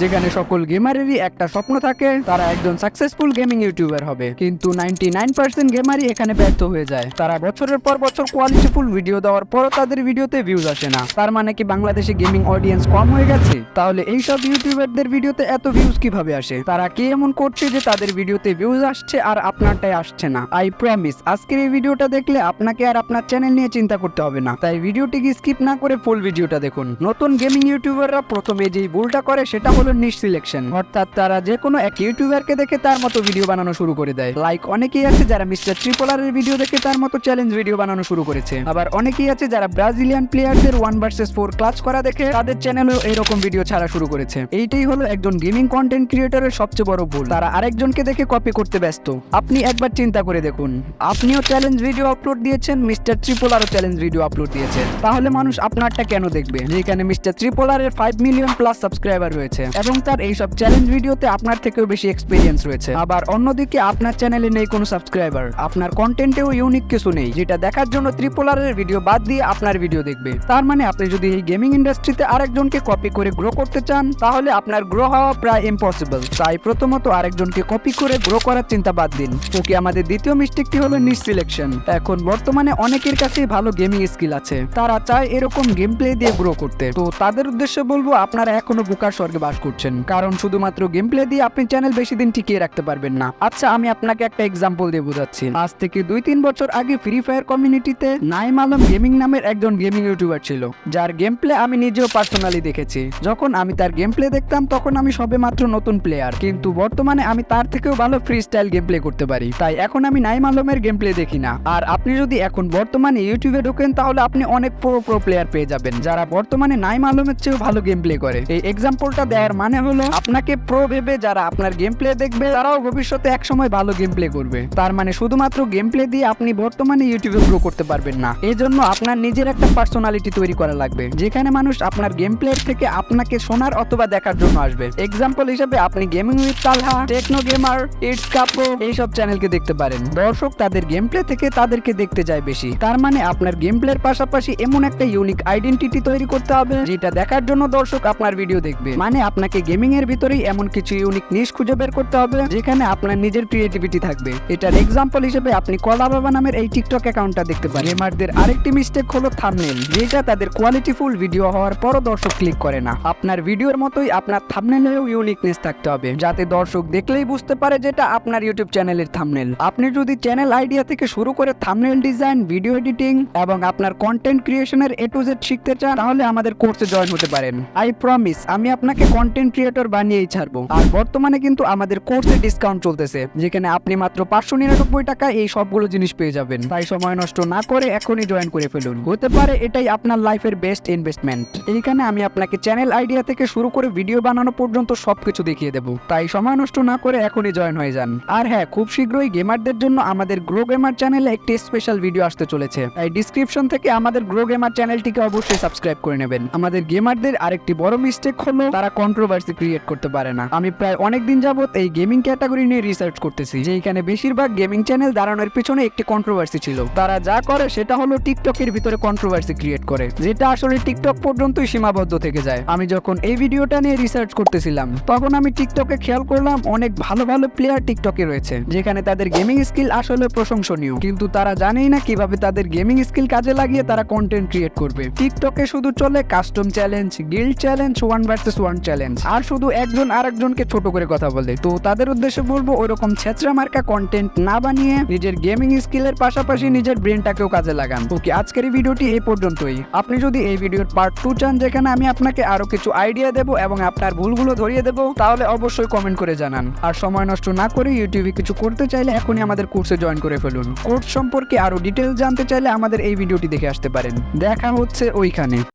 যেখানে সকল গেমারেরই একটা স্বপ্ন থাকে, তারা একজন সাকসেসফুল গেমিং ইউটিউবার হবে। কিন্তু নাইনটি নাইন পার্সেন্ট গেমারই এখানে ব্যর্থ হয়ে যায়। তারা বছরের পর বছর কোয়ালিটিফুল ভিডিও দেওয়ার পরও তাদের ভিডিওতে ভিউজ আসে না। তার মানে কি বাংলাদেশে গেমিং অডিয়েন্স কম হয়ে গেছে? তাহলে এইসব ইউটিউবারদের ভিডিওতে এত ভিউজ কীভাবে আসে? তারা কি এমন করছে যে তাদের ভিডিওতে ভিউজ আসছে আর আপনারটাই আসছে না? আই প্রমিস আজকের এই ভিডিওটা দেখলে আপনাকে আর আপনার চ্যানেল নিয়ে চিন্তা করতে হবে না। তাই ভিডিওটিকে স্কিপ না করে ফুল ভিডিওটা দেখুন। নতুন গেমিং ইউটিউবাররা প্রথমে যেই ভুলটা করে সেটা নিশ সিলেকশন অর্থাৎ তারা যে কোনো এক ইউটিউবারকে দেখে তার মতো ভিডিও বানানো শুরু করে দেয়। লাইক অনেকেই আছে যারা মিস্টার ভিডিও দেখে তার মতো চ্যালেঞ্জ ভিডিও বানানো শুরু করেছে। আবার অনেকেই আছে যারা ব্রাজিলিয়ান প্লেয়ারদের ওয়ান ভার্সেস ফোর ক্লাস করা দেখে তাদের এরকম ভিডিও ছাড়া শুরু করেছে। এইটাই হলো একজন গেমিং কন্টেন্ট সবচেয়ে বড় ভুল। তারা আরেকজনকে দেখে কপি করতে ব্যস্ত। আপনি একবার চিন্তা করে দেখুন। আপনিও চ্যালেঞ্জ ভিডিও আপলোড দিয়েছেন, মিস্টার ট্রিপোলারও চ্যালেঞ্জ ভিডিও আপলোড দিয়েছে। তাহলে মানুষ আপনারটা কেন দেখবে? যেখানে মিস্টার ট্রিপোলারের ফাইভ মিলিয়ন প্লাস সাবস্ক্রাইবার রয়েছে। এবং তার এইসব চ্যালেঞ্জ ভিডিওতে আপনার থেকেও বেশি এক্সপিরিয়েন্স রয়েছে। আবার অন্যদিকে আপনার চ্যানেলে নেই কোনো সাবস্ক্রাইবার আপনার কন্টেন্টেও ইউনিক কিছু নেই, যেটা দেখার জন্য ত্রিপোলারের ভিডিও বাদ দিয়ে আপনার ভিডিও দেখবে। তার মানে আপনি যদি এই গেমিং ইন্ডাস্ট্রিতে আরেকজনকে কপি করে গ্রো করতে চান, তাহলে আপনার গ্রো হওয়া প্রায় ইম্পসিবল তাই প্রথমত আরেকজনকে কপি করে গ্রো করার চিন্তা বাদ দিন। ওকে আমাদের দ্বিতীয় মিস্টেকটি হলো নিস সিলেকশন এখন বর্তমানে অনেকের কাছেই ভালো গেমিং স্কিল আছে। তারা চায় এরকম গেম প্লে দিয়ে গ্রো করতে। তো তাদের উদ্দেশ্যে বলব, আপনারা এখনও বোকার স্বর্গে বাস করছেন। কারণ শুধুমাত্র গেম প্লে দিয়ে আপনি চ্যানেল বেশি দিন টিকিয়ে রাখতে পারবেন না। আচ্ছা আমি আপনাকে একটা এক্সাম্পল দিয়ে বোঝাচ্ছি। আজ থেকে দুই তিন বছর আগে ফ্রি ফায়ার কমিউনিটিতে নাইম আলম গেমিং নামের একজন গেমিং ইউটিউবার ছিল। যার গেম প্লে আমি নিজেও পার্সোনালি দেখেছি। যখন আমি তার গেম প্লে দেখতাম, তখন আমি সবে মাত্র নতুন প্লেয়ার কিন্তু বর্তমানে আমি তার থেকেও ভালো ফ্রি স্টাইল গেম প্লে করতে পারি। তাই এখন আমি নাইম আলমের গেম প্লে দেখি না। আর আপনি যদি এখন বর্তমানে ইউটিউবে ঢোকেন, তাহলে আপনি অনেক প্রো প্রো প্লেয়ার পেয়ে যাবেন। যারা বর্তমানে নাইম আলমের চেয়েও ভালো গেম প্লে করে। এই এক্সাম্পলটা দেওয়ার মানে হলো আপনাকে প্রো ভেবে যারা আপনার গেম প্লে দেখবে, তারাও ভবিষ্যতে একসময় ভালো গেম প্লে করবে। তার মানে শুধুমাত্র গেম প্লে দিয়ে আপনি বর্তমানে ইউটিউবে গ্রো করতে পারবেন না। এই জন্য আপনার নিজের একটা পার্সোনালিটি তৈরি করা লাগবে, যেখানে মানুষ আপনার গেম প্লে থেকে আপনাকে শোনার অথবা দেখার জন্য আসবে। এক্সাম্পল হিসেবে আপনি gaming with Talha techno gamer it's কাপো এইসব চ্যানেলকে দেখতে পারেন। দর্শক তাদের গেম প্লে থেকে তাদেরকে দেখতে যায় বেশি। তার মানে আপনার গেম প্লের পাশাপাশি এমন একটা ইউনিক আইডেন্টিটি তৈরি করতে হবে, যেটা দেখার জন্য দর্শক আপনার ভিডিও দেখবে। মানে আপনাকে গেমিং এর ভিতরেই এমন কিছু ইউনিক নিশ খুঁজে বের করতে হবে, যেখানে আপনার নিজের ক্রিয়েটিভিটি থাকবে। এটার এক্সাম্পল হিসেবে আপনি কলা বাবা নামের এই টিকটক অ্যাকাউন্টটা দেখতে পারেন। গেমারদের আরেকটি মিস্টেক হলো থামনেল যেটা তাদের কোয়ালিটিফুল ভিডিও হওয়ার পরও দর্শক ক্লিক করে না। আপনার ভিডিওর মতোই আপনার থামনেলেও ইউনিকনেস থাকতে হবে, যাতে দর্শক দেখলেই বুঝতে পারে যেটা আপনার ইউটিউব চ্যানেলের থামনেল আপনি যদি চ্যানেল আইডিয়া থেকে শুরু করে থামনেল ডিজাইন ভিডিও এডিটিং এবং আপনার কন্টেন্ট ক্রিয়েশনের এ টু জেড শিখতে চান, তাহলে আমাদের কোর্সে জয়েন হতে পারেন। আই প্রমিস আমি আপনাকে কন্টেন্ট ক্রিয়েটর বানিয়েই ছাড়বো। আর বর্তমানে কিন্তু আমাদের কোর্সে ডিসকাউন্ট চলতেছে, যেখানে আপনি মাত্র পাঁচশো নিরানব্বই টাকা এই সবগুলো জিনিস পেয়ে যাবেন। তাই সময় নষ্ট না করে এখনই জয়েন করে ফেলুন। হতে পারে এটাই আপনার লাইফের বেস্ট ইনভেস্টমেন্ট এইখানে আমি আপনাকে চ্যানেল আইডিয়া থেকে শুরু করে ভিডিও বানানো পর্যন্ত সবকিছু দেখিয়ে দেবো। তাই সময় নষ্ট না করে এখনই জয়েন হয়ে যান। আর হ্যাঁ খুব শীঘ্রই গেমারদের জন্য আমাদের গ্রো গেমার চ্যানেলে একটি স্পেশাল ভিডিও আসতে চলেছে। তাই ডিসক্রিপশন থেকে আমাদের গ্রো গেমার চ্যানেলটিকে অবশ্যই সাবস্ক্রাইব করে নেবেন। আমাদের গেমারদের আরেকটি বড় মিস্টেক হলো, তারা কন্ট্রোভার্সি ক্রিয়েট করতে পারে না। আমি প্রায় অনেক দিন যাবত এই গেমিং ক্যাটাগরি নিয়ে রিসার্চ করতেছি, যে যেখানে বেশিরভাগ গেমিং চ্যানেল দাঁড়ানোর পিছনে একটি কন্ট্রোভার্সি ছিল। তারা যা করে সেটা হলো টিকটকের ভিতরে কন্ট্রোভার্সি ক্রিয়েট করে, যেটা আসলে টিকটক পর্যন্তই সীমাবদ্ধ থেকে যায়। আমি যখন এই ভিডিওটা নিয়ে রিসার্চ করতেছিলাম, তখন আমি টিকটকে খেয়াল করলাম অনেক ভালো ভালো প্লেয়ার টিকটকে রয়েছে, যেখানে তাদের গেমিং স্কিল আসলে প্রশংসনীয়। কিন্তু তারা জানেই না কীভাবে তাদের গেমিং স্কিল কাজে লাগিয়ে তারা কন্টেন্ট ক্রিয়েট করবে। টিকটকে শুধু চলে custom challenge guild challenge one versus one challenge আর শুধু একজন আরেকজনকে ছোট করে কথা বলে। তো তাদের উদ্দেশ্যে বলব, ওইরকম ছেঁচড়া মার্কা কন্টেন্ট না বানিয়ে নিজের গেমিং স্কিলের পাশাপাশি নিজের ব্রেনটাকেও কাজে লাগান। ওকে আজকের এই ভিডিওটি এই পর্যন্তই? আপনি যদি এই ভিডিওর পার্ট টু চান, যেখানে আমি আপনাকে আরও কিছু আইডিয়া দেবো এবং আপনার ভুলগুলো ধরিয়ে দেবো, তাহলে অবশ্যই কমেন্ট করে জানান। আর সময় নষ্ট না করে ইউটিউবে কিছু করতে চাইলে এখনই আমাদের কোর্সে জয়েন করে ফেলুন। কোর্স সম্পর্কে আরও ডিটেলস জানতে চাইলে আমাদের এই ভিডিওটি দেখে আসতে পারেন। দেখা হচ্ছে ওইখানে।